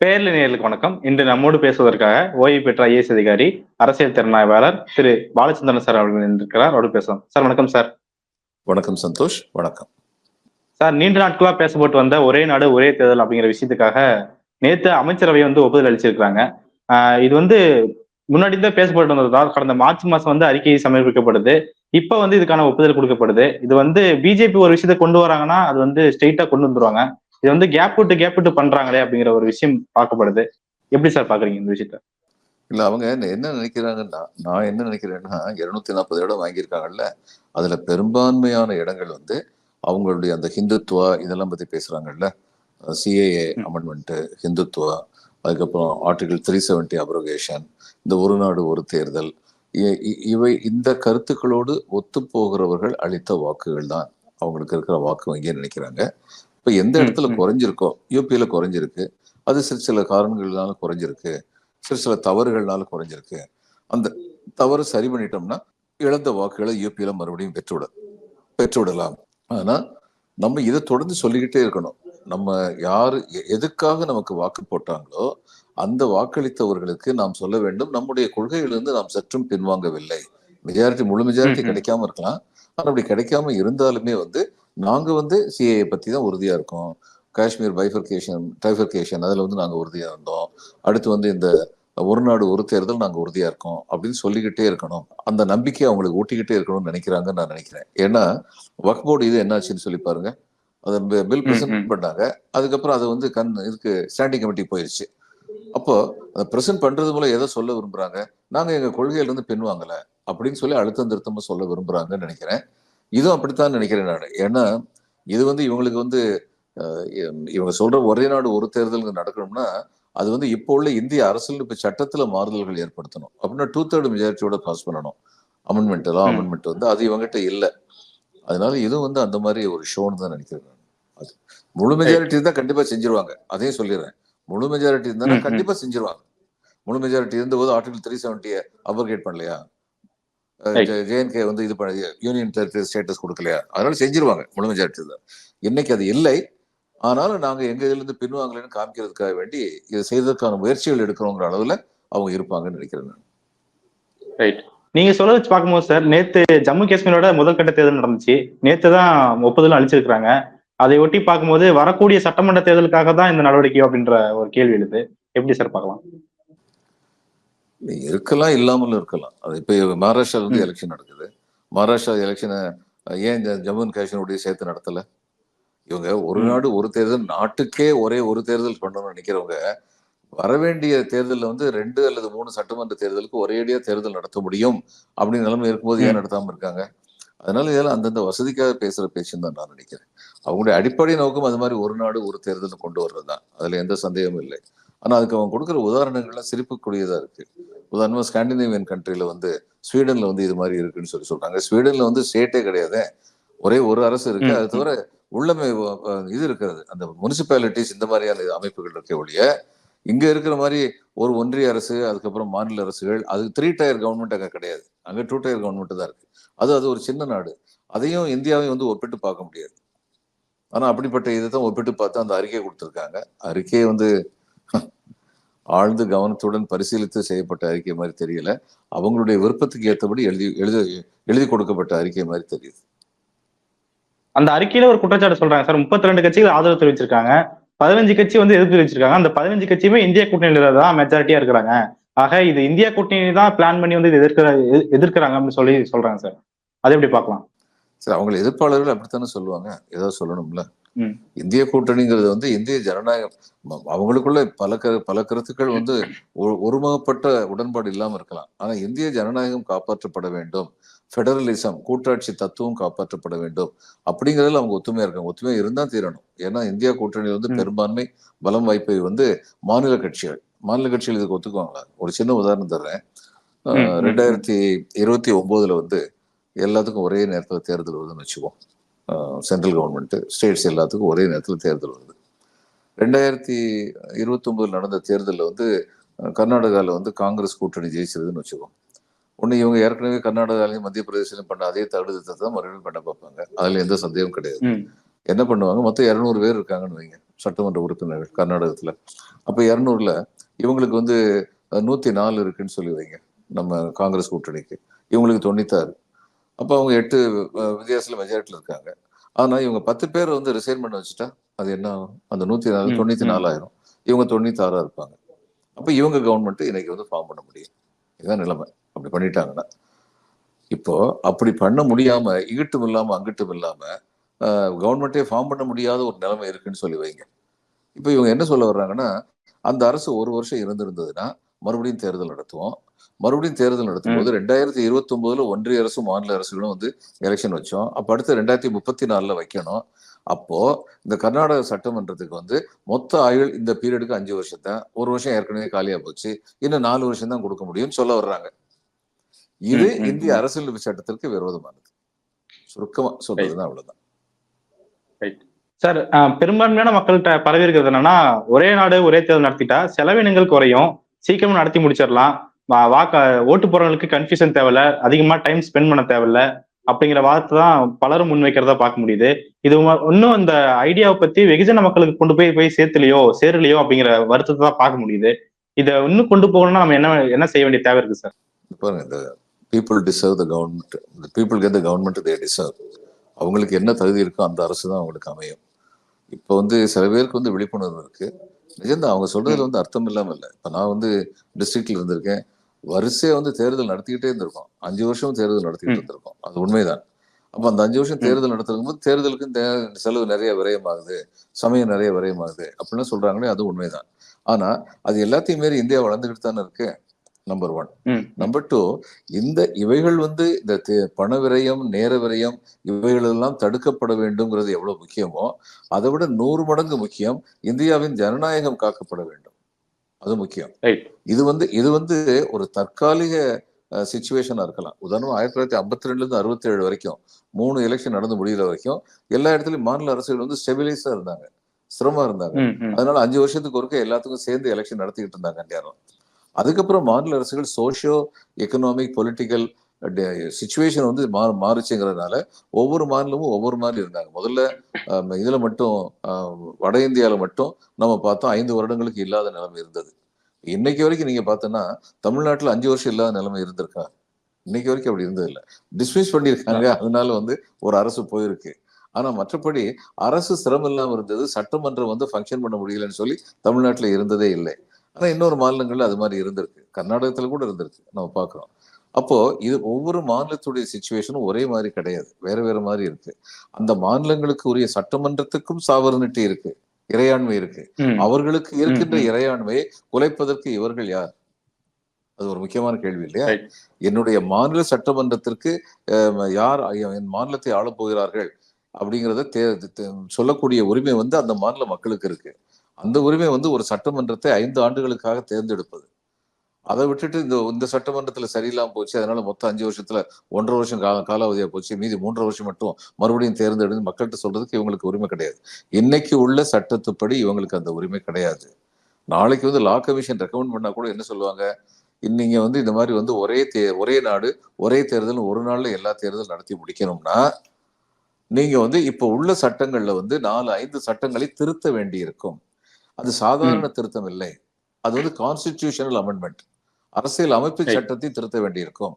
பேர்ல நேர்களுக்கு வணக்கம். இன்று நம்மோடு பேசுவதற்காக ஓய்வு பெற்ற ஐஏஎஸ் அதிகாரி அரசியல் திறனாய்வாளர் திரு பாலச்சந்திரன் சார் அவர்கள் இருக்கிறார் அவரோடு பேசலாம் சார் வணக்கம் சார். வணக்கம் சந்தோஷ். வணக்கம். சார் நீண்ட நாட்களா பேசப்பட்டு வந்த ஒரே நாடு ஒரே தேர்தல் அப்படிங்கிற விஷயத்துக்காக நேத்து அமைச்சரவை வந்து ஒப்புதல் அளிச்சிருக்காங்க ஆஹ் இது வந்து முன்னாடி தான் பேசப்பட்டு வந்ததால் கடந்த மார்ச் மாசம் வந்து அறிக்கை சமர்ப்பிக்கப்படுது. இப்ப வந்து இதுக்கான ஒப்புதல் கொடுக்கப்படுது. இது வந்து பிஜேபி ஒரு விஷயத்த கொண்டு வராங்கன்னா அது வந்து ஸ்ட்ரெயிட்டா கொண்டு வந்துருவாங்க. இது வந்து கேப் விட்டு கேப் விட்டு பண்றாங்களே அப்படிங்கிற ஒரு விஷயம் பார்க்கப்படுது. எப்படி சார் பாக்குறீங்க இந்த விஷயத்த? இல்ல அவங்க என்ன- நினைக்கிறாங்கன்னா நான் என்ன நினைக்கிறேன்னா இருநூத்தி நாற்பது இடம் வாங்கியிருக்காங்கல்ல அதுல பெரும்பான்மையான இடங்கள் வந்து அவங்களுடைய அந்த ஹிந்துத்துவா இதெல்லாம் பத்தி பேசுறாங்கல்ல. சிஏஏ ம். அமெண்ட்மெண்ட் ஹிந்துத்துவா அதுக்கப்புறம் ஆர்டிகல் த்ரீ செவன்டி அப்ரோகேஷன் இந்த ஒரு நாடு ஒரு தேர்தல். இவை இந்த கருத்துக்களோடு ஒத்து போகிறவர்கள் அளித்த வாக்குகள் தான் அவங்களுக்கு இருக்கிற வாக்கு வங்கியை நினைக்கிறாங்க. இப்ப எந்த இடத்துல. குறைஞ்சிருக்கோ யூபியில குறைஞ்சிருக்கு. அது சில சில காரணங்கள்னால குறைஞ்சிருக்கு. சில சில தவறுகள்னால குறைஞ்சிருக்கு. அந்த தவறு சரி பண்ணிட்டோம்னா இழந்த வாக்குகளை யூபியில மறுபடியும் பெற்றுவிட பெற்றுவிடலாம். ஆனா நம்ம இதை தொடர்ந்து சொல்லிக்கிட்டே இருக்கணும். நம்ம யாரு எதுக்காக நமக்கு வாக்கு போட்டாங்களோ அந்த வாக்களித்தவர்களுக்கு நாம் சொல்ல வேண்டும். நம்முடைய கொள்கையிலிருந்து நாம் சற்றும் பின்வாங்கவில்லை. மெஜாரிட்டி முழு மெஜாரிட்டி. கிடைக்காம இருக்கலாம். ஆனா அப்படி கிடைக்காம இருந்தாலுமே வந்து நாங்க வந்து சிஏஏ பத்தி தான் உறுதியா இருக்கோம். காஷ்மீர் பைஃபர்கேஷன் ட்ரைஃபர்கேஷன் அதுல வந்து நாங்க உறுதியா இருந்தோம். அடுத்து வந்து இந்த ஒரு நாடு ஒரு தேர்தல் நாங்க உறுதியா இருக்கோம் அப்படின்னு சொல்லிக்கிட்டே இருக்கணும். அந்த நம்பிக்கையை அவங்களுக்கு ஊட்டிக்கிட்டே இருக்கணும்னு நினைக்கிறாங்கன்னு நான் நினைக்கிறேன். ஏன்னா வக்ஃப் போர்டு இது என்னாச்சுன்னு சொல்லி பாருங்க. அதை பில் பிரசன்ட். பண்ணாங்க. அதுக்கப்புறம் அது வந்து கண் இதுக்கு ஸ்டாண்டிங் கமிட்டி போயிருச்சு. அப்போ அதை பிரசன்ட் பண்றது மூலம் எதை சொல்ல விரும்புறாங்க? நாங்க எங்க கொள்கையில இருந்து பின்வாங்கல அப்படின்னு சொல்லி அழுத்தம் திருத்தமா சொல்ல விரும்புறாங்கன்னு நினைக்கிறேன். இதுவும் அப்படித்தான் நினைக்கிறேன் நான் ஏன்னா இது வந்து இவங்களுக்கு வந்து இவங்க சொல்ற ஒரே நாடு ஒரு தேர்தல் நடக்கணும்னா அது வந்து இப்போ உள்ள இந்திய அரசியல் இப்ப சட்டத்துல மாறுதல்கள் ஏற்படுத்தணும் அப்படின்னா டூ தேர்ட் மெஜாரிட்டியோட பாஸ் பண்ணணும் அமெண்ட்மெண்ட் எல்லாம். அமெண்ட்மெண்ட் வந்து அது இவங்ககிட்ட இல்ல அதனால இதுவும் வந்து அந்த மாதிரி ஒரு ஷோன்னு தான் நினைக்கிறேன் நான். அது முழு மெஜாரிட்டி இருந்தா கண்டிப்பா செஞ்சிருவாங்க அதையும் சொல்லிடுறேன் முழு மெஜாரிட்டி இருந்தா. கண்டிப்பா செஞ்சிருவாங்க முழு மெஜாரிட்டி இருந்தபோது ஆர்டிகல் த்ரீ செவன்ட்டியை அபர்கேட் பண்ணலையா. ஜேஎன்கே வந்து இது பண்ண யூனியன் டெரிட்டரி ஸ்டேட்டஸ் கொடுக்கலையா? அதனால செஞ்சிருவாங்க முழு மெஜாரிட்டி தான் இன்னைக்கு அது இல்லை. ஆனாலும் நாங்க எங்க இதுல இருந்து பின்வாங்கலைன்னு காமிக்கிறதுக்காக வேண்டி இதை செய்வதற்கான முயற்சிகள் எடுக்கிறோங்கிற அளவுல அவங்க இருப்பாங்கன்னு நினைக்கிறேன் நான். ரைட் நீங்க சொல்ல வச்சு பார்க்கும்போது சார் நேத்து ஜம்மு காஷ்மீரோட முதல் கட்ட தேர்தல் நடந்துச்சு. நேத்து தான் ஒப்புதலும் அளிச்சிருக்காங்க அதை ஒட்டி பார்க்கும்போது வரக்கூடிய சட்டமன்ற தேர்தலுக்காக தான் இந்த நடவடிக்கை அப்படின்ற ஒரு கேள்வி எழுது. எப்படி சார் பார்க்கலாம்? இருக்கலாம் இல்லாமலும் இருக்கலாம். அது இப்ப மகாராஷ்டிரால இருந்து. எலெக்ஷன் நடக்குது. மகாராஷ்டிரா எலெக்ஷனை ஏன் ஜம்மு அண்ட் காஷ்மீருடைய சேர்த்து நடத்தல? இவங்க ஒரு. நாடு ஒரு தேர்தல் நாட்டுக்கே ஒரே ஒரு தேர்தல் பண்ணணும்னு நினைக்கிறவங்க வரவேண்டிய தேர்தல்ல வந்து ரெண்டு அல்லது மூணு சட்டமன்ற தேர்தலுக்கு ஒரேடியா தேர்தல் நடத்த முடியும் அப்படின்னு நிலைமை இருக்கும்போது ஏன் ம். நடத்தாம இருக்காங்க? அதனால இதெல்லாம் அந்தந்த வசதிக்காக பேசுற பேச்சுன்னு தான் நான் நினைக்கிறேன். அவங்களுடைய அடிப்படை நோக்கம் அது மாதிரி ஒரு நாடு ஒரு தேர்தல் கொண்டு வர்றதுதான். அதுல எந்த சந்தேகமும் இல்லை. ஆனா அதுக்கு அவங்க கொடுக்குற உதாரணங்கள்லாம் சிரிப்புக்குரியதா இருக்கு. உதாரணமா ஸ்காண்டினேவியன் கண்ட்ரில வந்து ஸ்வீடன்ல வந்து இது மாதிரி இருக்குன்னு சொல்லி சொல்றாங்க. ஸ்வீடன்ல வந்து ஸ்டேட்டே கிடையாது. ஒரே ஒரு அரசு இருக்கு. ம், அது தவிர உள்ளமே இது இருக்கிறது. அந்த முனிசிபாலிட்டிஸ் இந்த மாதிரியான அமைப்புகள் இருக்க ஒழிய இங்க இருக்கிற மாதிரி ஒரு ஒன்றிய அரசு அதுக்கப்புறம் மாநில அரசுகள் அது த்ரீ டயர் கவர்மெண்ட் அங்க கிடையாது. அங்க டூ டயர் கவர்மெண்ட் தான் இருக்கு. அது அது ஒரு சின்ன நாடு. அதையும் இந்தியாவையும் வந்து ஒப்பிட்டு பார்க்க முடியாது. ஆனா அப்படிப்பட்ட இதை தான் ஒப்பிட்டு பார்த்து அந்த அறிக்கை கொடுத்திருக்காங்க. அறிக்கை வந்து ஆழ்ந்து கவனத்துடன் பரிசீலித்து செய்யப்பட்ட அறிக்கை மாதிரி தெரியல. அவங்களுடைய விருப்பத்துக்கு ஏற்றபடி எழுதி எழுதி எழுதி கொடுக்கப்பட்ட அறிக்கை மாதிரி தெரியுது. அந்த அறிக்கையில ஒரு குற்றச்சாட்டு சொல்றாங்க சார். முப்பத்தி ரெண்டு கட்சிகள் ஆதரவு தெரிவிச்சிருக்காங்க. பதினஞ்சு கட்சி வந்து எதிர்ப்பு தெரிவிச்சிருக்காங்க. அந்த பதினஞ்சு கட்சியுமே இந்திய கூட்டணியில தான் மெஜாரிட்டியா இருக்கிறாங்க. ஆக இது இந்தியா கூட்டணி தான் பிளான் பண்ணி வந்து இது எதிர்க்கிற எதிர்- எதிர்க்கிறாங்க அப்படின்னு சொல்லி சொல்றாங்க சார். அதை எப்படி பார்க்கலாம்? சரி அவங்க எதிர்ப்பாளர்கள் அப்படித்தானே சொல்லுவாங்க? ஏதாவது சொல்லணும்ல. இந்திய கூட்டணிங்கிறது வந்து இந்திய ஜனநாயகம். அவங்களுக்குள்ள பல பல கருத்துக்கள் வந்து ஒருமுகப்பட்ட உடன்பாடு இல்லாம இருக்கலாம். ஆனா இந்திய ஜனநாயகம் காப்பாற்றப்பட வேண்டும். ஃபெடரலிசம் கூட்டாட்சி தத்துவம் காப்பாற்றப்பட வேண்டும். அப்படிங்கறதுல அவங்க ஒத்துமையா இருக்காங்க. ஒத்துமையா இருந்தா தீரணும். ஏன்னா இந்தியா கூட்டணியில் வந்து. பெரும்பான்மை பலம் வாய்ப்பை வந்து மாநில கட்சிகள் மாநில கட்சிகள் இதுக்கு ஒத்துக்குவாங்களா? ஒரு சின்ன உதாரணம் தர்றேன். ரெண்டாயிரத்தி இருபத்தி ஒன்பதுல வந்து எல்லாத்துக்கும் ஒரே நேரத்தில் தேர்தல் வருதுன்னு வச்சுக்குவோம். சென்ட்ரல் கவர்மெண்ட் ஸ்டேட்ஸ் எல்லாத்துக்கும் ஒரே நேரத்தில் தேர்தல் வருது. ரெண்டாயிரத்தி இருபத்தி நடந்த தேர்தலில் வந்து கர்நாடகாவில் வந்து காங்கிரஸ் கூட்டணி ஜெயிச்சதுன்னு வச்சுக்கோம் ஒன்று இவங்க ஏற்கனவே கர்நாடகாலையும் மத்திய பிரதேசலையும் பண்ண அதே தடுத்து தான் மறுபடியும் பண்ண பார்ப்பாங்க. அதில் எந்த சந்தேகமும் கிடையாது. என்ன பண்ணுவாங்க? மொத்தம் இரநூறு பேர் இருக்காங்கன்னு வைங்க. சட்டமன்ற உறுப்பினர்கள் கர்நாடகத்துல. அப்ப இருநூறுல இவங்களுக்கு வந்து நூத்தி நாலு இருக்குன்னு சொல்லி வைங்க. நம்ம காங்கிரஸ் கூட்டணிக்கு. இவங்களுக்கு தொண்ணூத்தாறு. அப்ப அவங்க எட்டு வித்தியாசத்துல மெஜாரிட்டில இருக்காங்க. ஆனா இவங்க பத்து பேர் வந்து ரிசைன் பண்ண வச்சுட்டா அது என்ன அந்த நூத்தி நாலு ம். நாலாயிரம் இவங்க தொண்ணூத்தி ஆறா இருப்பாங்க. அப்ப இவங்க கவர்மெண்ட் இன்னைக்கு வந்து ஃபார்ம் பண்ண முடியும். இதுதான் நிலைமை. அப்படி பண்ணிட்டாங்கன்னா. இப்போ அப்படி பண்ண முடியாம இங்கிட்டும் இல்லாம அங்கிட்டும் இல்லாம கவர்மெண்ட்டே ஃபார்ம் பண்ண முடியாத ஒரு நிலைமை இருக்குன்னு சொல்லி வைங்க. இப்போ இவங்க என்ன சொல்ல வர்றாங்கன்னா அந்த அரசு ஒரு வருஷம் இருந்திருந்ததுன்னா மறுபடியும் தேர்தல் நடத்துவோம். மறுபடியும் தேர்தல் நடத்தும் போது ரெண்டாயிரத்தி இருபத்தி ஒன்பதுல ஒன்றிய அரசும் மாநில அரசுகளும் வந்து எலெக்ஷன் வச்சோம். அப்ப அடுத்து ரெண்டாயிரத்தி முப்பத்தி நாலுல வைக்கணும். அப்போ இந்த கர்நாடக சட்டமன்றத்துக்கு வந்து மொத்த ஆயுள் இந்த பீரியடுக்கு அஞ்சு வருஷம் தான் ஒரு வருஷம் ஏற்கனவே காலியா போச்சு. இன்னும் நாலு வருஷம் தான் கொடுக்க முடியும்னு சொல்ல வர்றாங்க. இது இந்திய. அரசியல் சட்டத்திற்கு விரோதமானது. சுருக்கமா சொல்றதுதான் அவ்வளவுதான். சார் பெரும்பான்மையான மக்கள்கிட்ட பரவி இருக்கிறது என்னன்னா ஒரே நாடு ஒரே தேர்தல் நடத்திட்டா செலவினங்கள் குறையும். சீக்கிரமா நடத்தி முடிச்சிடலாம். வாக்க ஓட்டு போறவங்களுக்கு கன்ஃபியூஷன் தேவையில்ல அதிகமா டைம் ஸ்பெண்ட் பண்ண தேவையில்ல அப்படிங்கிற வார்த்தை தான் பலரும் முன்வைக்கிறதா பார்க்க முடியுது. இது இன்னும் இந்த ஐடியாவை பத்தி வெகுஜன மக்களுக்கு கொண்டு போய் போய் சேர்த்துலையோ சேரலையோ அப்படிங்கிற வருத்தத்தை தான் பார்க்க முடியுது. இதை இன்னும் கொண்டு போகணும்னா நம்ம என்ன என்ன செய்ய வேண்டிய தேவை இருக்கு சார்? இந்த பீப்புள் டிசர்வ் த கவர்மெண்ட் இந்த people get the government they deserve அவங்களுக்கு என்ன தகுதி இருக்கோ அந்த அரசு தான் அவங்களுக்கு அமையும். இப்போ வந்து சில பேருக்கு வந்து விழிப்புணர்வு இருக்கு. நிஜம்தான் அவங்க சொல்றதுல வந்து அர்த்தம் இல்லாம இல்லை. இப்போ நான் வந்து டிஸ்ட்ரிக்ட்ல இருந்திருக்கேன். வரிசையா வந்து தேர்தல் நடத்திக்கிட்டே இருந்திருக்கோம். அஞ்சு வருஷம் தேர்தல் நடத்திக்கிட்டு. இருந்திருக்கோம். அது உண்மைதான். அப்ப அந்த அஞ்சு வருஷம். தேர்தல் நடத்தும் போது தேர்தலுக்கு செலவு நிறைய விரயமாகுது. சமயம் நிறைய விரயமாகுது. அப்படிலாம் சொல்றாங்களே அது உண்மைதான். ஆனா அது எல்லாத்தையும் மீறி இந்தியா வளர்ந்துகிட்டு தானே இருக்கு நம்பர் ஒன் நம்பர் டூ இந்த இவைகள் வந்து இந்த பண விரயம் நேர விரயம் இவைகள் எல்லாம் தடுக்கப்பட வேண்டும்ங்கிறது எவ்வளவு முக்கியமோ அதை விட நூறு மடங்கு முக்கியம் இந்தியாவின் ஜனநாயகம் காக்கப்பட வேண்டும். அது முக்கியம். இது வந்து இது வந்து ஒரு தற்காலிக சுச்சுவேஷனா இருக்கலாம். உதாரணம் ஆயிரத்தி தொள்ளாயிரத்தி ஐம்பத்தி ரெண்டுல இருந்து அறுபத்தி ஏழு வரைக்கும் மூணு எலெக்ஷன் நடந்து முடிகிற வரைக்கும் எல்லா இடத்துலயும் மாநில அரசுகள் வந்து ஸ்டெபிலைஸா இருந்தாங்க. சிரமமா இருந்தாங்க. அதனால அஞ்சு வருஷத்துக்கு ஒருக்க எல்லாத்துக்கும் சேர்ந்து எலெக்ஷன் நடத்திக்கிட்டு இருந்தாங்க நேரம் அதுக்கப்புறம் மாநில அரசுகள் சோஷியோ எக்கனாமிக் பொலிட்டிக்கல் சுச்சுவேஷன் வந்து மா மாறுச்சுங்கிறதுனால ஒவ்வொரு மாநிலமும் ஒவ்வொரு மாதிரி இருந்தாங்க. முதல்ல இதுல மட்டும் வட இந்தியால மட்டும் நம்ம பார்த்தோம் ஐந்து வருடங்களுக்கு இல்லாத நிலைமை இருந்தது. இன்னைக்கு வரைக்கும் நீங்க பார்த்தோன்னா தமிழ்நாட்டுல அஞ்சு வருஷம் இல்லாத நிலைமை இருந்திருக்கா இன்னைக்கு வரைக்கும் அப்படி இருந்தது இல்ல. டிஸ்மிஸ் பண்ணியிருக்காங்க. அதனால வந்து ஒரு அரசு போயிருக்கு. ஆனா மற்றபடி அரசு சிரமம் இல்லாம இருந்தது. சட்டமன்றம் வந்து ஃபங்க்ஷன் பண்ண முடியலன்னு சொல்லி தமிழ்நாட்டுல இருந்ததே இல்லை. ஆனா இன்னொரு மாநிலங்கள்ல அது மாதிரி இருந்திருக்கு. கர்நாடகத்துல கூட இருந்திருக்கு. நம்ம பார்க்கிறோம். அப்போ இது ஒவ்வொரு மாநிலத்துடைய சுச்சுவேஷனும் ஒரே மாதிரி கிடையாது. வேற வேற மாதிரி இருக்கு. அந்த மாநிலங்களுக்கு உரிய சட்டமன்றத்துக்கும் சாவரனிட்டி இருக்கு. இறையாண்மை இருக்கு. அவர்களுக்கு இருக்கின்ற. இறையாண்மையை குலைப்பதற்கு இவர்கள் யார்? அது ஒரு முக்கியமான கேள்வி இல்லையா. என்னுடைய மாநில சட்டமன்றத்திற்கு யார் என் மாநிலத்தை ஆளப் போகிறார்கள் அப்படிங்கிறத தே- சொல்லக்கூடிய உரிமை வந்து அந்த மாநில மக்களுக்கு இருக்கு. அந்த உரிமை வந்து ஒரு சட்டமன்றத்தை ஐந்து ஆண்டுகளுக்காக தேர்ந்தெடுப்பது. அதை விட்டுட்டு இந்த இந்த சட்டமன்றத்துல சரியில்லாம போச்சு அதனால மொத்தம் அஞ்சு வருஷத்துல ஒன்றரை வருஷம் கால காலாவதியா போச்சு மீதி மூன்றரை வருஷம் மட்டும் மறுபடியும் தேர்ந்தெடுத்து மக்கள்கிட்ட சொல்றதுக்கு இவங்களுக்கு உரிமை கிடையாது. இன்னைக்கு உள்ள சட்டத்துப்படி இவங்களுக்கு அந்த உரிமை கிடையாது. நாளைக்கு வந்து லா கமிஷன் ரெக்கமெண்ட் பண்ணா கூட என்ன சொல்லுவாங்க? நீங்க வந்து இந்த மாதிரி வந்து ஒரே தே ஒரே நாடு ஒரே தேர்தல் ஒரு நாள்ல எல்லா தேர்தல் நடத்தி முடிக்கணும்னா நீங்க வந்து இப்போ உள்ள சட்டங்கள்ல வந்து நாலு ஐந்து சட்டங்களை திருத்த வேண்டி இருக்கும் அது சாதாரண திருத்தம் இல்லை. அது வந்து கான்ஸ்டிடியூஷனல் அமெண்ட்மெண்ட் அரசியல் அமைப்பு Right. சட்டத்தை திருத்த வேண்டி இருக்கும்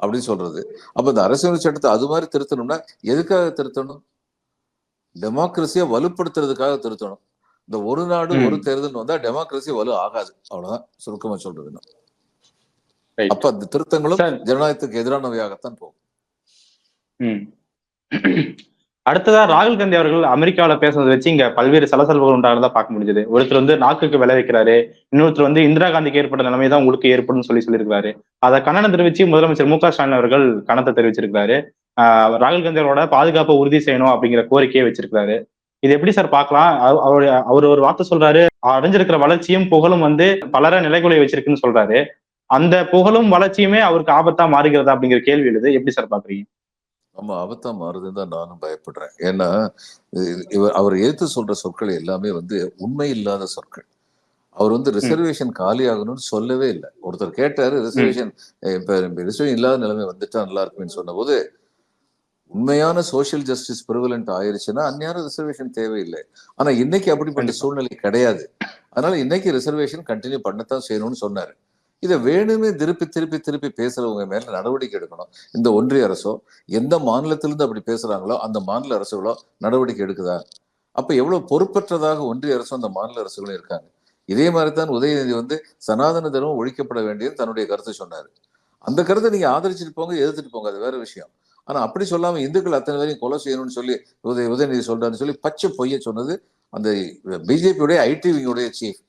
அப்படின்னு சொல்றது அப்ப இந்த அரசியல் சட்டத்தை அது மாதிரி திருத்தணும்னா எதுக்காக திருத்தணும் டெமோக்ரஸியை வலுப்படுத்துறதுக்காக திருத்தணும் இந்த ஒரு நாடு. ஒரு தேர்தல் வந்தா டெமோக்ரஸி வலு ஆகாது அவ்வளவுதான் சுருக்கமா சொல்றதுன்னா. அப்ப அந்த திருத்தங்களும் ஜனநாயகத்துக்கு எதிரானவையாகத்தான் போகும் ம். அடுத்ததா ராகுல் காந்தி அவர்கள் அமெரிக்காவில பேசுனதை வச்சு இங்க பல்வேறு சலசலப்புகள் உண்டானதா பார்க்க முடிஞ்சது. ஒருத்தர் வந்து நாக்குக்கு விளை வைக்கிறாரு இன்னொருத்தர் வந்து இந்திரா காந்திக்கு ஏற்பட்ட நிலைமை தான் உங்களுக்கு ஏற்படும் சொல்லி சொல்லியிருக்காரு அதை கண்டனம் தெரிவிச்சு முதலமைச்சர் மு க ஸ்டாலின் அவர்கள் கணத்தை தெரிவிச்சிருக்காரு ஆஹ் ராகுல் காந்தி அவரோட பாதுகாப்பை உறுதி செய்யணும் அப்படிங்கிற கோரிக்கையை வச்சிருக்காரு இது எப்படி சார் பார்க்கலாம்? அவ- அவரு அவர் ஒரு வார்த்தை சொல்றாரு அடைஞ்சிருக்கிற வளர்ச்சியும் புகழும் வந்து பலர நிலைகுலைய வச்சிருக்குன்னு சொல்றாரு. அந்த புகழும் வளர்ச்சியுமே அவருக்கு ஆபத்தா மாறுகிறதா அப்படிங்கிற கேள்வி எழுது. எப்படி சார் பாக்குறீங்க நம்ம ஆபத்தா மாறுதுன்னு தான் நானும் பயப்படுறேன். ஏன்னா இவர் அவர் எதிர்த்து சொல்ற சொற்கள் எல்லாமே வந்து உண்மை இல்லாத சொற்கள். அவர் வந்து ரிசர்வேஷன் காலி ஆகணும்னு சொல்லவே இல்லை. ஒருத்தர் கேட்டாரு ரிசர்வேஷன் இப்ப ரிசர்வேஷன் இல்லாத நிலைமை வந்துட்டா நல்லா இருக்குன்னு சொன்னபோது உண்மையான சோஷியல் ஜஸ்டிஸ் ப்ரிவலண்ட் ஆயிருச்சுன்னா அந்நேரம் ரிசர்வேஷன் தேவையில்லை. ஆனா இன்னைக்கு அப்படிப்பட்ட. சூழ்நிலை கிடையாது. அதனால இன்னைக்கு ரிசர்வேஷன் கண்டினியூ பண்ணத்தான் செய்யணும்னு சொன்னாரு. இதை வேணும்னு திருப்பி திருப்பி திருப்பி பேசுறவங்க மேல நடவடிக்கை எடுக்கணும். இந்த ஒன்றிய அரசோ எந்த மாநிலத்திலிருந்து அப்படி பேசுறாங்களோ அந்த மாநில அரசுகளோ நடவடிக்கை எடுக்குதா? அப்ப எவ்வளவு பொறுப்பற்றதாக ஒன்றிய அரசும் அந்த மாநில அரசுகளும் இருக்காங்க. இதே மாதிரி தான் உதயநிதி வந்து சனாதன தர்மம் ஒழிக்கப்பட வேண்டியது தன்னுடைய கருத்தை சொன்னாரு. அந்த கருத்தை நீங்க ஆதரிச்சுட்டு போங்க எதிர்த்துட்டு போங்க அது வேற விஷயம். ஆனா அப்படி சொல்லாம இந்துக்கள் அத்தனை பேரையும் கொலை செய்யணும்னு சொல்லி உதய உதயநிதி சொல்றாருன்னு சொல்லி பச்சை பொய்ய சொன்னது அந்த பிஜேபியுடைய ஐடி விங்குடைய சீஃப்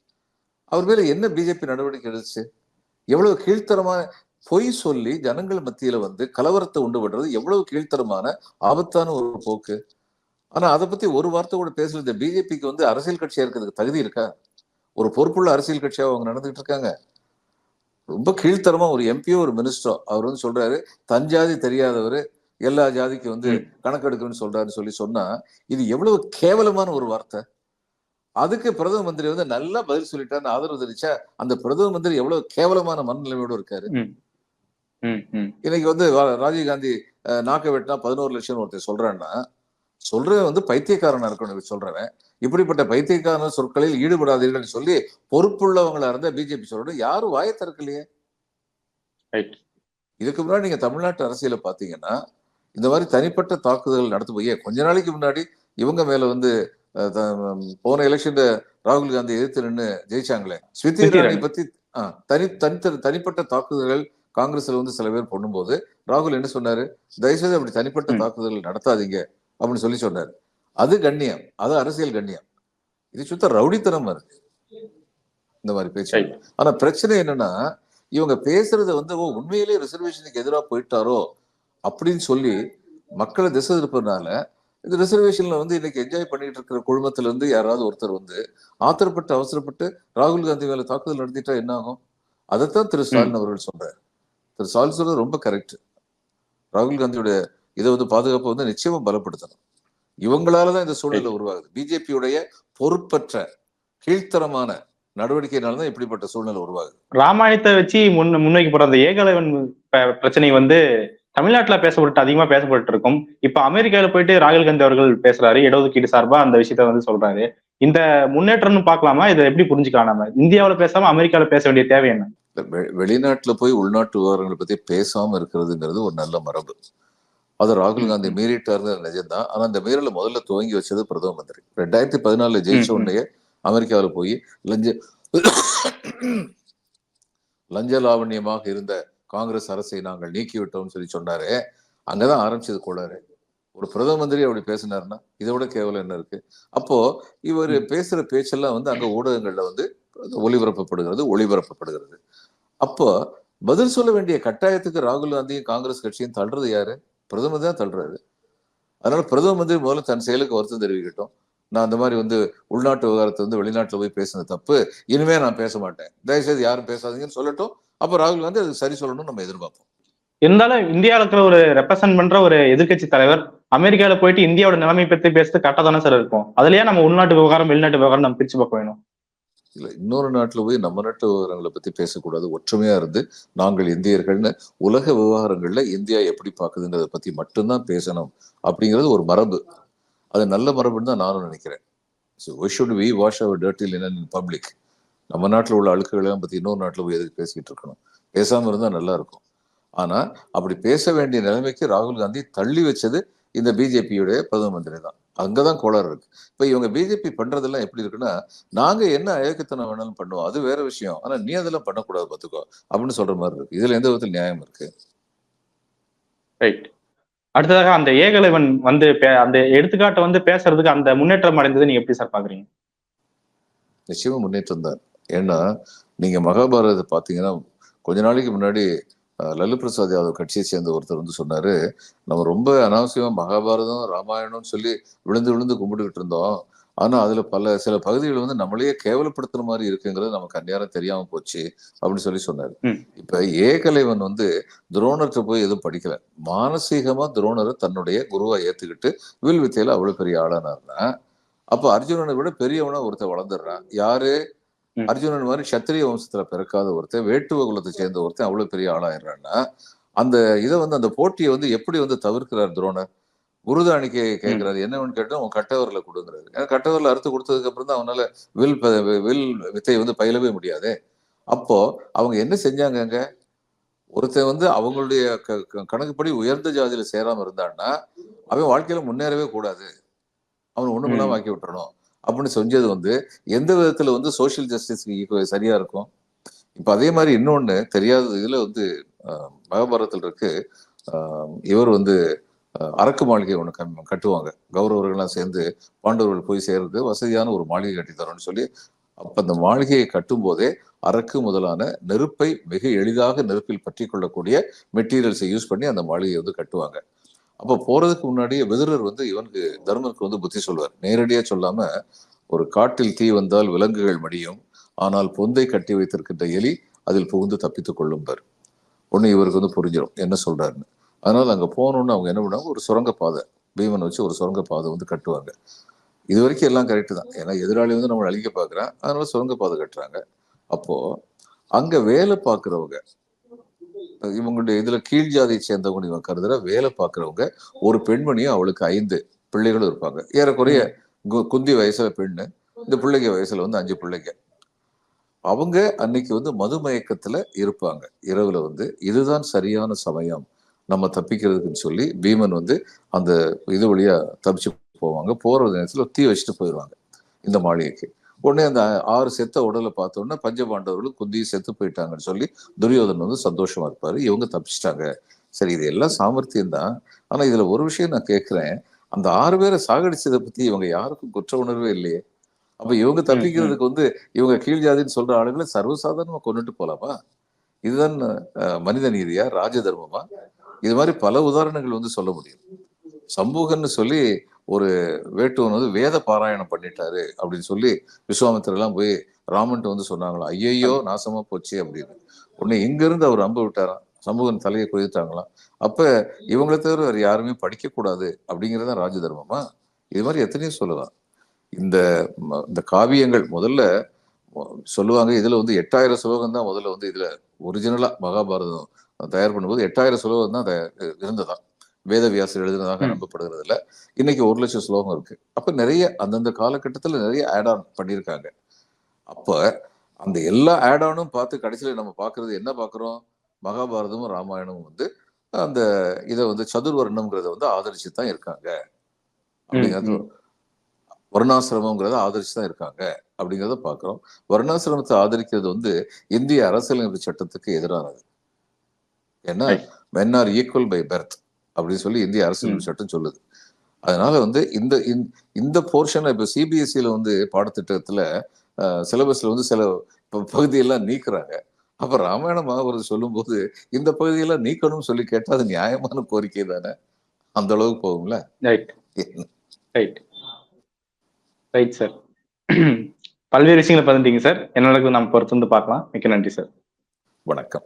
அவர் மேல என்ன பிஜேபி நடவடிக்கை எடுத்துச்சு? எவ்வளவு கீழ்த்தரமான பொய் சொல்லி ஜனங்கள் மத்தியில வந்து கலவரத்தை உண்டு பண்றது எவ்வளவு கீழ்த்தரமான ஆபத்தான ஒரு போக்கு. ஆனா அதை பத்தி ஒரு வார்த்தை கூட பேசல இந்த பிஜேபிக்கு வந்து அரசியல் கட்சியா இருக்கிறதுக்கு தகுதி இருக்கா? ஒரு பொறுப்புள்ள அரசியல் கட்சியா அவங்க நடந்துகிட்டு இருக்காங்க. ரொம்ப கீழ்த்தரமா ஒரு எம்பியோ ஒரு மினிஸ்டரோ அவர் வந்து சொல்றாரு தன் ஜாதி தெரியாதவர் எல்லா ஜாதிக்கு வந்து. கணக்கெடுக்கணும்னு சொல்றாருன்னு சொல்லி சொன்னா இது எவ்வளவு கேவலமான ஒரு வார்த்தை. அதுக்கு பிரதம மந்திரி வந்து நல்லா பதில் சொல்லிட்டான்னு ஆதரவு தெரிவிச்சா அந்த பிரதம மந்திரி எவ்வளவு கேவலமான மனநிலையோடு இருக்காரு. இன்னைக்கு வந்து ரா- ராஜீவ் காந்தி அஹ், நாக்க வெட்டினா பதினோரு லட்சம் ஒருத்தர் சொல்றான்னா சொல்றவன் வந்து பைத்தியக்காரனா இருக்கணும் சொல்றவன். இப்படிப்பட்ட பைத்தியக்காரன சொற்களில் ஈடுபடாதீர்கள் சொல்லி பொறுப்புள்ளவங்களா இருந்தா பிஜேபி சொல்றோம் யாரும் வாயை திறக்கலையே. ரைட் இதுக்கு முன்னாடி நீங்க தமிழ்நாட்டு அரசியல பாத்தீங்கன்னா இந்த மாதிரி தனிப்பட்ட தாக்குதல்கள் நடத்து போய் கொஞ்ச நாளைக்கு முன்னாடி இவங்க மேல வந்து போன எலெக்ஷன்ல ராகுல் காந்தி எதிர்த்து நின்று ஜெயிச்சாங்களே. ஸ்மிருதி இரானி. பத்தி தனி தனித்த தனிப்பட்ட தாக்குதல்கள் காங்கிரஸ்ல வந்து சில பேர் பண்ணும்போது ராகுல் என்ன சொன்னாரு? தயவுசெய்து அப்படி தனிப்பட்ட ம். தாக்குதல்கள் நடத்தாதீங்க அப்படின்னு சொல்லி சொன்னாரு. அது கண்ணியம். அது அரசியல் கண்ணியம். இது சுத்த ரவுடித்தனமா இருக்கு. இந்த மாதிரி பேச்சு. ஆனா பிரச்சனை என்னன்னா இவங்க பேசுறத வந்து ஓ உண்மையிலேயே ரிசர்வேஷனுக்கு எதிராக போயிட்டாரோ? அப்படின்னு சொல்லி மக்களை திசை திருப்பதுனால இந்த ரிசர்வேஷன்ல வந்து இன்னைக்கு என்ஜாய் பண்ணிட்டு இருக்கிற குழுமத்துல இருந்து யாராவது ஒருத்தர் வந்து ஆத்திரப்பட்டு அவசரப்பட்டு ராகுல் காந்தி மேல தாக்குதல் நடத்திட்டா என்ன ஆகும்? அதைத்தான் திரு ஸ்டாலின் அவர்கள் சொல்றாரு. திரு ஸ்டாலின் சொல்றது ரொம்ப கரெக்ட் ராகுல் காந்தியோட இதை வந்து பாதுகாப்பை வந்து நிச்சயமா பலப்படுத்தணும். இவங்களாலதான் இந்த சூழ்நிலை உருவாகுது. பிஜேபியுடைய பொறுப்பற்ற கீழ்த்தரமான நடவடிக்கையினாலதான் இப்படிப்பட்ட சூழ்நிலை உருவாகுது. ராமாயணத்தை வச்சு முன் முன்வைக்கப்படுற அந்த ஏகலைவன் பிரச்சனை வந்து தமிழ்நாட்டுல பேசப்பட்டு அதிகமா பேசப்பட்டு இருக்கும் இப்ப அமெரிக்கால போயிட்டு ராகுல் காந்தி அவர்கள் பேசுறாரு இடஒதுக்கீடு சார்பா அந்த விஷயத்த வந்து சொல்றாரு. இந்த முன்னேற்றம்னு பார்க்கலாமா? இதை எப்படி புரிஞ்சுக்கலாம்? நம்ம இந்தியாவுல பேசாம அமெரிக்கால பேச வேண்டிய தேவை என்ன? வெளிநாட்டுல போய் உள்நாட்டு விவகாரங்களை பத்தி பேசாம இருக்கிறதுங்கிறது ஒரு நல்ல மரபு. அது ராகுல் காந்தி. மீறிட்டாருங்கிறது நிஜம்தான். ஆனா இந்த மீறல முதல்ல துவங்கி வச்சது பிரதம மந்திரி. ரெண்டாயிரத்தி பதினாலுல ஜெயிச்ச. உடனே அமெரிக்காவுல போய் லஞ்ச லஞ்ச லாவண்யமாக இருந்த காங்கிரஸ் அரசை நாங்கள் நீக்கிவிட்டோம்னு சொல்லி சொன்னாரு. அங்கதான் ஆரம்பிச்சது கோளாறு. ஒரு பிரதம மந்திரி அப்படி பேசினாருன்னா இதை விட கேவலம் என்ன இருக்கு? அப்போ இவர். பேசுற பேச்செல்லாம் வந்து அங்க ஊடகங்கள்ல வந்து ஒளிபரப்பப்படுகிறது ஒளிபரப்பப்படுகிறது. அப்போ பதில் சொல்ல வேண்டிய கட்டாயத்துக்கு ராகுல் காந்தியும் காங்கிரஸ் கட்சியும் தள்ளுறது யாரு? பிரதமர் தான் தள்ளுறாரு. அதனால பிரதம மந்திரி முதல்ல தன் செயலுக்கு வருத்தம் தெரிவிக்கட்டும். நான் அந்த மாதிரி வந்து உள்நாட்டு விவகாரத்தை வந்து வெளிநாட்டுல போய் பேசின தப்பு. இனிமே நான் பேச மாட்டேன். தயவுசெய்து யாரும் பேசாதீங்கன்னு சொல்லட்டும். அப்ப ராகுல் காந்தி அது சரி சொல்லணும்னு நம்ம எதிர்பார்ப்போம். இருந்தாலும் இந்தியாவுல இருக்கிற ஒரு ரெப்ரசென்ட் பண்ற ஒரு எதிர்க்கட்சி தலைவர் அமெரிக்கால போயிட்டு இந்தியாவோட நிலைமை பத்தி பேசுறது கரெக்டா தானே சார் இருக்கும். அதுலயே நம்ம உள்நாட்டு விவகாரம் வெளிநாட்டு விவகாரம் நம்ம பிரிச்சு பார்க்க வேணும். இல்ல இன்னொரு நாட்டுல போய் நம்ம நாட்டு விவகாரங்களை பத்தி பேசக்கூடாது. ஒற்றுமையா இருந்து நாங்கள் இந்தியர்கள்னு உலக விவகாரங்கள்ல இந்தியா எப்படி பாக்குதுங்கிறத பத்தி மட்டும்தான் பேசணும் அப்படிங்கிறது ஒரு மரபு. அது நல்ல மரபுன்னு தான் நானும் நினைக்கிறேன். So why should we wash our dirty linen in public நம்ம நாட்டில் உள்ள அழுக்குகளெல்லாம் பற்றி இன்னொரு நாட்டில் போய் எதுக்கு பேசிக்கிட்டு இருக்கணும்? பேசாமல் இருந்தால் நல்லா இருக்கும். ஆனால் அப்படி பேச வேண்டிய நிலைமைக்கு ராகுல் காந்தி தள்ளி வச்சது இந்த பிஜேபியுடைய பிரதம மந்திரி தான். அங்கே தான் கோளாறு இருக்கு. இப்போ இவங்க பிஜேபி பண்ணுறதெல்லாம் எப்படி இருக்குன்னா நாங்கள் என்ன அயக்கத்தனம் வேணாலும் பண்ணுவோம் அது வேற விஷயம். ஆனால் நீ அதெல்லாம் பண்ணக்கூடாது பார்த்துக்கோ அப்படின்னு சொல்கிற மாதிரி இருக்கு. இதில் எந்த விதத்தில் நியாயம் இருக்கு? ரைட் அடுத்ததாக அந்த ஏகலைவன் வந்து பே- அந்த எடுத்துக்காட்டை வந்து பேசுறதுக்கு அந்த முன்னேற்றம் அடைந்தது நீங்க எப்படி சார் பாக்குறீங்க? நிச்சயமா முன்னேற்றம் தான். ஏன்னா நீங்க மகாபாரத பாத்தீங்கன்னா கொஞ்ச நாளைக்கு முன்னாடி லலு லல்லு பிரசாத் யாதவ் கட்சியை சேர்ந்த ஒருத்தர் வந்து சொன்னாரு நம்ம ரொம்ப அனாவசியமா மகாபாரதம் ராமாயணம்னு சொல்லி விழுந்து விழுந்து கும்பிட்டுக்கிட்டு இருந்தோம். ஆனா அதுல பல சில பகுதிகள் வந்து நம்மளையே கேவலப்படுத்துற மாதிரி இருக்குங்கிறது நமக்கு அந்நேரம் தெரியாம போச்சு அப்படின்னு சொல்லி சொன்னாரு. இப்ப ஏகலைவன் வந்து துரோணர்கிட்ட போய் எதுவும் படிக்கல. மானசீகமா துரோணரை தன்னுடைய குருவா ஏத்துக்கிட்டு வில் வித்தையில அவ்வளவு பெரிய ஆளானார்னா அப்ப அர்ஜுனனை விட பெரியவனா ஒருத்தன் வளர்ந்துடுறான். யாரு. அர்ஜுனன் மாதிரி சத்திரிய வம்சத்துல பிறக்காத ஒருத்தன் வேட்டுவ குலத்தை சேர்ந்த ஒருத்தன் அவ்வளவு பெரிய ஆளாயிடுறான்னா அந்த இதை வந்து அந்த போட்டியை வந்து எப்படி வந்து தவிர்க்கிறார் துரோணர்? குருதாணிக்கு கேட்கிறாரு என்னன்னு கேட்டா உன் கட்டவரில் கொடுங்கிறாரு. ஏன்னா கட்டவரில் அறுத்து கொடுத்ததுக்கு அப்புறம் தான் அவனால வில் வில் வித்தை வந்து பயிலவே முடியாது. அப்போ அவங்க என்ன செஞ்சாங்க ஒருத்தன் வந்து அவங்களுடைய கணக்குப்படி உயர்ந்த ஜாதியில சேராம இருந்தான்னா அவன் வாழ்க்கையில முன்னேறவே கூடாது. அவன் ஒண்ணுமெல்லாம். ஆக்கி விட்டுறணும். அப்படின்னு செஞ்சது வந்து எந்த விதத்துல வந்து சோஷியல் ஜஸ்டிஸ்க்கு சரியா இருக்கும்? இப்ப அதே மாதிரி இன்னொன்னு தெரியாத இதுல வந்து மகாபாரதத்தில் இருக்கு. இவர் வந்து அரக்கு மாளிகை ஒன்று கம்- கட்டுவாங்க. கௌரவர்கள்லாம் சேர்ந்து பாண்டவர்கள் போய் சேர்றது வசதியான ஒரு மாளிகை கட்டி தரோம்னு சொல்லி அப்ப அந்த மாளிகையை கட்டும் போதே அரக்கு முதலான நெருப்பை மிக எளிதாக நெருப்பில் பற்றி கொள்ளக்கூடிய மெட்டீரியல்ஸை யூஸ் பண்ணி அந்த மாளிகையை வந்து கட்டுவாங்க. அப்போ போறதுக்கு முன்னாடியே விதுரர் வந்து இவனுக்கு தர்மருக்கு வந்து புத்தி சொல்வார். நேரடியாக சொல்லாம ஒரு காட்டில் தீ வந்தால் விலங்குகள் மடியும் ஆனால் பொந்தை கட்டி வைத்திருக்கின்ற எலி அதில் புகுந்து தப்பித்துக் கொள்ளும்பார் ஒன்று இவருக்கு வந்து புரிஞ்சிடும் என்ன சொல்றாருன்னு. அதனால அங்கே போகணுன்னு அவங்க என்ன பண்ணுவாங்க? ஒரு சுரங்கப்பாதை. பீமனை வச்சு ஒரு சுரங்க பாதை வந்து கட்டுவாங்க. இது வரைக்கும் எல்லாம் கரெக்டு தான். ஏன்னா எதிராளி வந்து நம்ம அழிக்க பார்க்குறான். அதனால சுரங்கப்பாதை கட்டுறாங்க. அப்போது அங்கே வேலை பார்க்குறவங்க இவங்களுடைய இதில் கீழ் ஜாதியை சேர்ந்தவங்க இவங்க கருதுற வேலை பார்க்குறவங்க ஒரு பெண்மணியும் அவளுக்கு ஐந்து பிள்ளைகளும் இருப்பாங்க. ஏறக்குறைய கு- குந்தி வயசில் பெண்ணு இந்த பிள்ளைங்க வயசில் வந்து அஞ்சு பிள்ளைங்க. அவங்க அன்னைக்கு வந்து மதுமயக்கத்தில் இருப்பாங்க. இரவில் வந்து இதுதான் சரியான சமயம். நம்ம தப்பிக்கிறதுக்குன்னு சொல்லி பீமன் வந்து அந்த இது வழியா தப்பிச்சு போவாங்க. போற நேரத்துல தீ வச்சுட்டு போயிடுவாங்க இந்த மாளிகைக்கு. உடனே அந்த ஆறு செத்த உடலை பார்த்த உடனே பஞ்சபாண்டவர்களும் குந்தி செத்து போயிட்டாங்கன்னு சொல்லி துரியோதன் வந்து சந்தோஷமா இருப்பாரு. இவங்க தப்பிச்சிட்டாங்க. சரி இது எல்லாம் சாமர்த்தியம் தான். ஆனா இதுல ஒரு விஷயம் நான் கேட்கிறேன் அந்த ஆறு பேரை சாகடிச்சதை பத்தி இவங்க யாருக்கும் குற்ற உணர்வே இல்லையே. அப்ப இவங்க தப்பிக்கிறதுக்கு வந்து இவங்க கீழ் ஜாதின்னு சொல்ற ஆளுங்களை சர்வசாதாரணமா கொண்டுட்டு போலாமா? இதுதான் மனித நீதியா? ராஜ தர்மமா? இது மாதிரி பல உதாரணங்கள் வந்து சொல்ல முடியும். சம்பூகன்னு சொல்லி ஒரு வேட்டுவன் வந்து வேத பாராயணம் பண்ணிட்டாரு அப்படின்னு சொல்லி விஸ்வாமித்திரர் எல்லாம் போய் ராமன்ட்டு வந்து சொன்னாங்களாம். ஐயையோ நாசமா போச்சு அப்படின்னு. உடனே இங்க இருந்து அவர் அம்பு விட்டாராம். சமூகன் தலையை கொய்தாங்களாம் அப்ப இவங்களை தவிர வேறு யாருமே படிக்க கூடாது அப்படிங்கறத ராஜ தர்மமா? இது மாதிரி எத்தனையோ சொல்லலாம். இந்த இந்த காவியங்கள் முதல்ல சொல்லுவாங்க. இதுல வந்து எட்டாயிரம் ஸ்லோகம் தான் முதல்ல வந்து இதுல ஒரிஜினலா மகாபாரதம் தயார் பண்ணும்போது எட்டாயிரம் ஸ்லோகம் தான் தயா- இருந்ததா வேதவியாசர் எழுதினதாக. நம்பப்படுகிறது இல்ல இன்னைக்கு ஒரு லட்சம் ஸ்லோகம் இருக்கு. அப்ப நிறைய அந்தந்த காலகட்டத்துல நிறைய ஆட் ஆன் பண்ணியிருக்காங்க. அப்ப அந்த எல்லா ஆட் ஆனும் பார்த்து கடைசியில நம்ம பார்க்கிறது என்ன பார்க்கிறோம்? மகாபாரதமும் ராமாயணமும் வந்து அந்த இதை வந்து சதுர்வர்ணம்ங்கிறத வந்து ஆதரிச்சு தான் இருக்காங்க. அப்படிங்கிறது. வர்ணாசிரமங்கிறத ஆதரிச்சு தான் இருக்காங்க. அப்படிங்கிறத பார்க்கிறோம். வர்ணாசிரமத்தை ஆதரிக்கிறது வந்து இந்திய அரசியலமைப்பு சட்டத்துக்கு எதிரானது. ஏன்னா. Men are equal by birth அப்படின்னு சொல்லி இந்திய அரசியலமைப்பு சட்டம் சொல்லுது. அதனால வந்து இந்த இந்த- போர்ஷன்ல இப்ப சிபிஎஸ்சியில வந்து பாடத்திட்டத்துல சிலபஸ்ல வந்து சில ப- பகுதியெல்லாம் நீக்குறாங்க. அப்ப ராமாயண மகாபாரதம் சொல்லும்போது இந்த பகுதியெல்லாம் நீக்கணும்னு சொல்லி கேட்டா அது நியாயமான கோரிக்கை தானே? அந்த அளவுக்கு போகும்ல? ரைட் ரைட் ரைட் சார் பல்வேறு விஷயங்களை பகிர்ந்தீங்க சார் என்ன நடக்குது நம்ம பொறுத்து வந்து பார்க்கலாம். மிக்க நன்றி சார் வணக்கம்.